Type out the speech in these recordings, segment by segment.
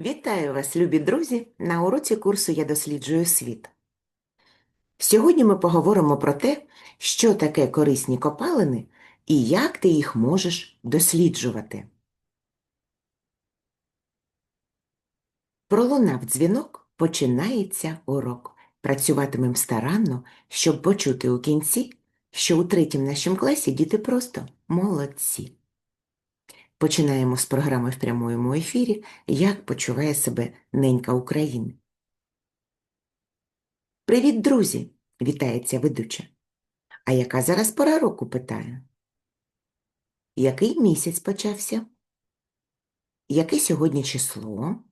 Вітаю вас, любі друзі! На уроці курсу Я досліджую світ. Сьогодні ми поговоримо про те, що таке корисні копалини і як ти їх можеш досліджувати. Пролунав дзвінок, починається урок. Працюватимем старанно, щоб почути у кінці, що у третім нашому класі діти просто молодці. Починаємо з програми в прямому ефірі Як почуває себе ненька України. Привіт, друзі! Вітається ведуча. А яка зараз пора року питаю? Який місяць почався? Яке сьогодні число?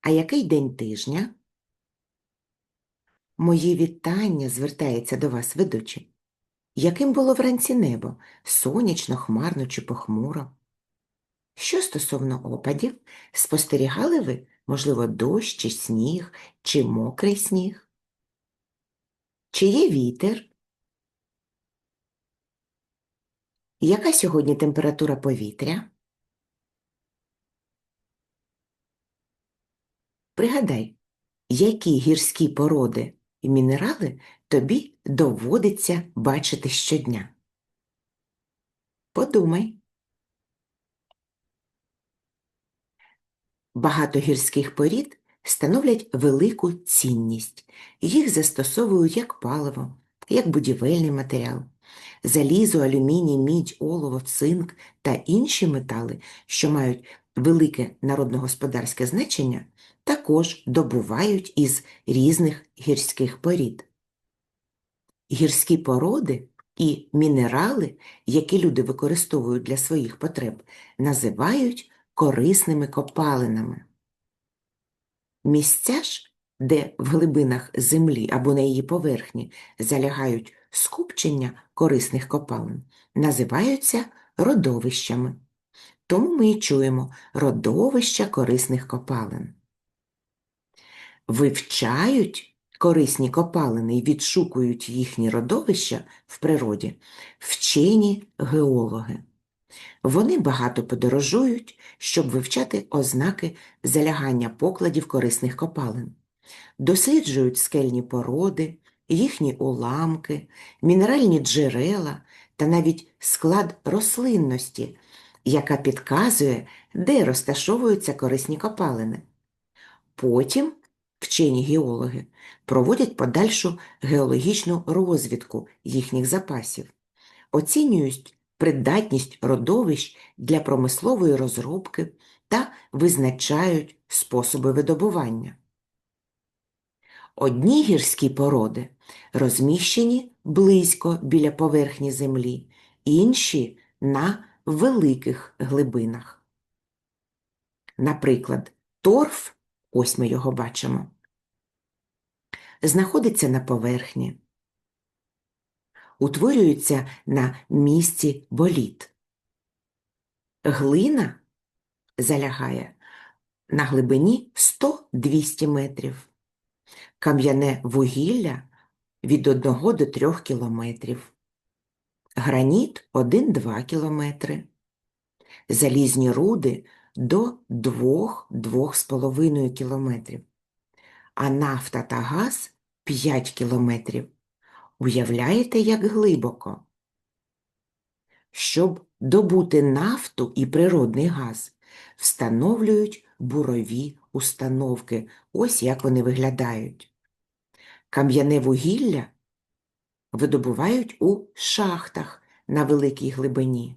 А який день тижня? Мої вітання звертається до вас ведучий. Яким було вранці небо? Сонячно, хмарно чи похмуро? Що стосовно опадів, спостерігали ви, можливо, дощ чи сніг, чи мокрий сніг? Чи є вітер? Яка сьогодні температура повітря? Пригадай, які гірські породи і мінерали тобі доводиться бачити щодня. Подумай. Багато гірських порід становлять велику цінність. Їх застосовують як паливо, як будівельний матеріал. Залізо, алюміній, мідь, олово, цинк та інші метали, що мають велике народногосподарське значення, також добувають із різних гірських порід. Гірські породи і мінерали, які люди використовують для своїх потреб, називають корисними копалинами. Місця ж, де в глибинах землі або на її поверхні залягають скупчення корисних копалин, називаються родовищами. Тому ми і чуємо родовища корисних копалин. Вивчають корисні копалини і відшукують їхні родовища в природі вчені геологи. Вони багато подорожують, щоб вивчати ознаки залягання покладів корисних копалин, досліджують скельні породи, їхні уламки, мінеральні джерела та навіть склад рослинності, яка підказує, де розташовуються корисні копалини. Потім вчені геологи проводять подальшу геологічну розвідку їхніх запасів, оцінюють придатність родовищ для промислової розробки та визначають способи видобування. Одні гірські породи розміщені близько біля поверхні землі, інші на великих глибинах. Наприклад, торф, ось ми його бачимо, знаходиться на поверхні, утворюється на місці боліт. Глина залягає на глибині 100-200 метрів, кам'яне вугілля від 1 до 3 кілометрів, граніт 1-2 кілометри, залізні руди до 2-2,5 кілометрів, а нафта та газ 5 кілометрів. Уявляєте, як глибоко? Щоб добути нафту і природний газ, встановлюють бурові установки. Ось як вони виглядають. Кам'яне вугілля видобувають у шахтах на великій глибині.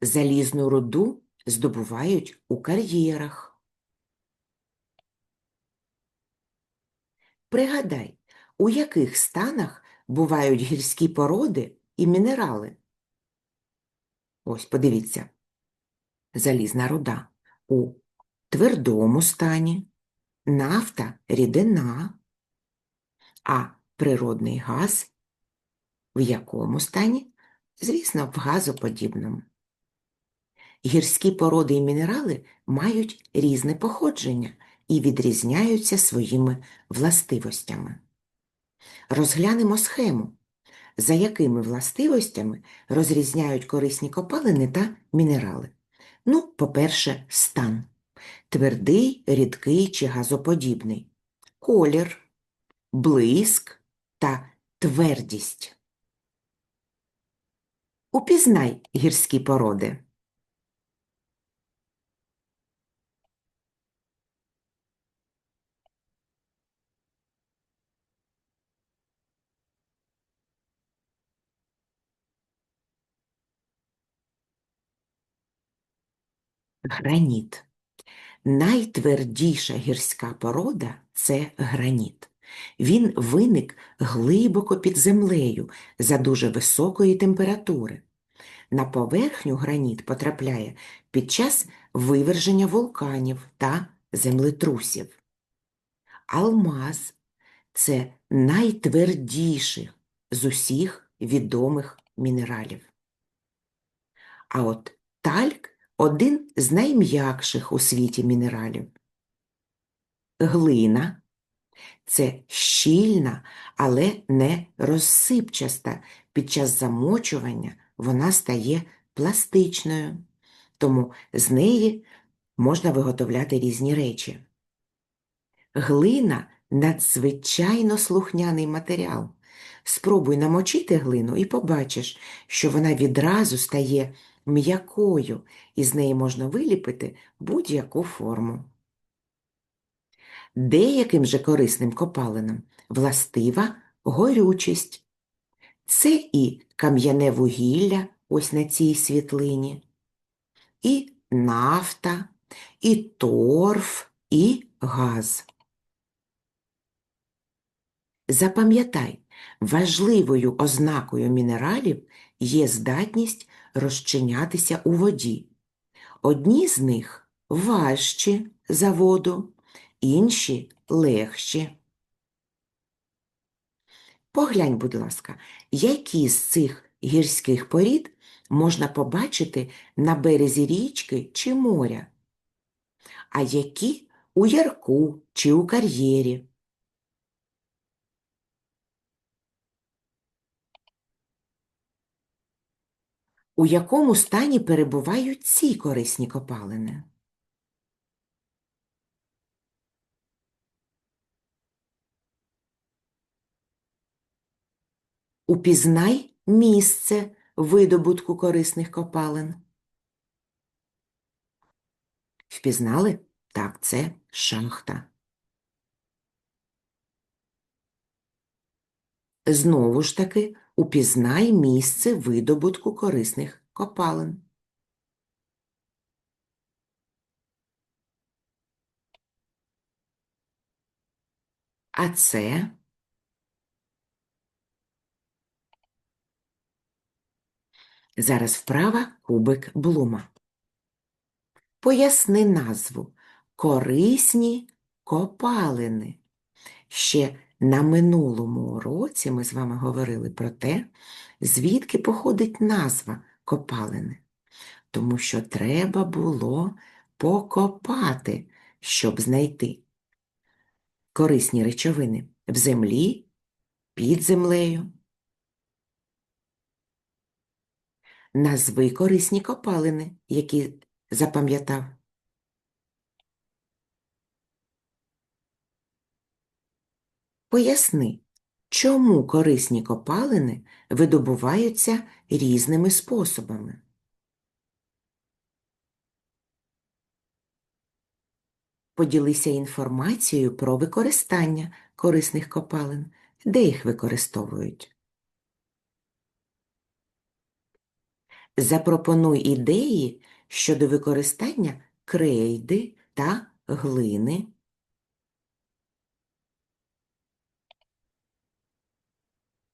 Залізну руду здобувають у кар'єрах. Пригадай, у яких станах бувають гірські породи і мінерали? Ось подивіться. Залізна руда у твердому стані, нафта рідина, а природний газ в якому стані? Звісно, в газоподібному. Гірські породи і мінерали мають різне походження і відрізняються своїми властивостями. Розглянемо схему. за якими властивостями розрізняють корисні копалини та мінерали? Ну, по-перше, стан. Твердий, рідкий чи газоподібний. Колір, блиск та твердість. Упізнай гірські породи. Граніт. Найтвердіша гірська порода це граніт. Він виник глибоко під землею за дуже високої температури. На поверхню граніт потрапляє під час виверження вулканів та землетрусів. Алмаз це найтвердіший з усіх відомих мінералів. А от тальк один з найм'якших у світі мінералів. Глина це щільна, але не розсипчаста. Під час замочування вона стає пластичною, тому з неї можна виготовляти різні речі. Глина надзвичайно слухняний матеріал. Спробуй намочити глину і побачиш, що вона відразу стає м'якою, і з неї можна виліпити будь-яку форму. Деяким же корисним копалинам властива горючість. Це і кам'яне вугілля, ось на цій світлині, і нафта, і торф, і газ. Запам'ятай, важливою ознакою мінералів є здатність розчинятися у воді. Одні з них важчі за воду, інші легші. Поглянь, будь ласка, які з цих гірських порід можна побачити на березі річки чи моря, а які у ярку чи у кар'єрі. У якому стані перебувають ці корисні копалини? Упізнай місце видобутку корисних копалин. Впізнали? Так, це шахта. Знову ж таки, упізнай місце видобутку корисних копалин. А це зараз вправа кубик Блума. Поясни назву корисні копалини. Ще на минулому уроці ми з вами говорили про те, звідки походить назва копалини. Тому що треба було покопати, щоб знайти корисні речовини в землі, під землею. Назви корисні копалини, які запам'ятав. Поясни, чому корисні копалини видобуваються різними способами. Поділися інформацією про використання корисних копалин, де їх використовують. Запропонуй ідеї щодо використання крейди та глини.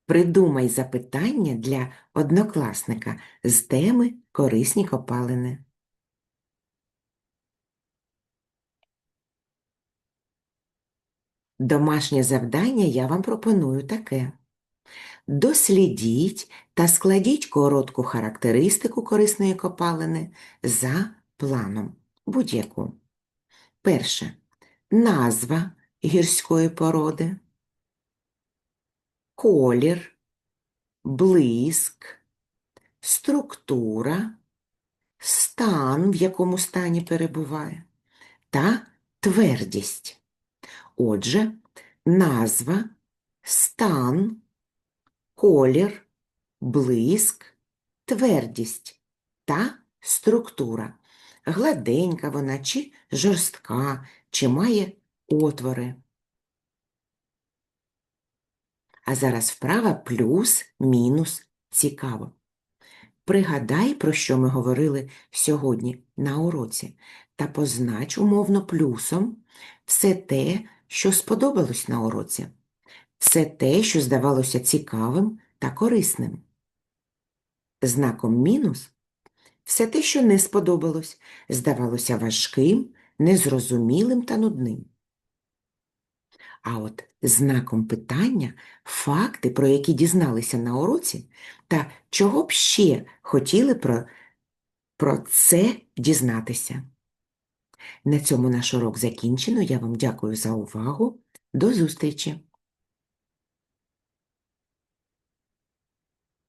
Придумай запитання для однокласника з теми корисні копалини. Домашнє завдання я вам пропоную таке. Дослідіть та складіть коротку характеристику корисної копалини за планом будь-яку. Перше. Назва гірської породи, колір, блиск, структура, стан, в якому стані перебуває, та твердість. Отже, назва, стан, колір, блиск, твердість та структура. Гладенька вона чи жорстка, чи має отвори. А зараз вправа плюс, мінус, цікаво. Пригадай, про що ми говорили сьогодні на уроці, та познач умовно плюсом все те, що сподобалось на уроці, все те, що здавалося цікавим та корисним. Знаком мінус все те, що не сподобалось, здавалося важким, незрозумілим та нудним. А от знаком питання факти, про які дізналися на уроці, та чого б ще хотіли про, про це дізнатися. На цьому наш урок закінчено. Я вам дякую за увагу. До зустрічі!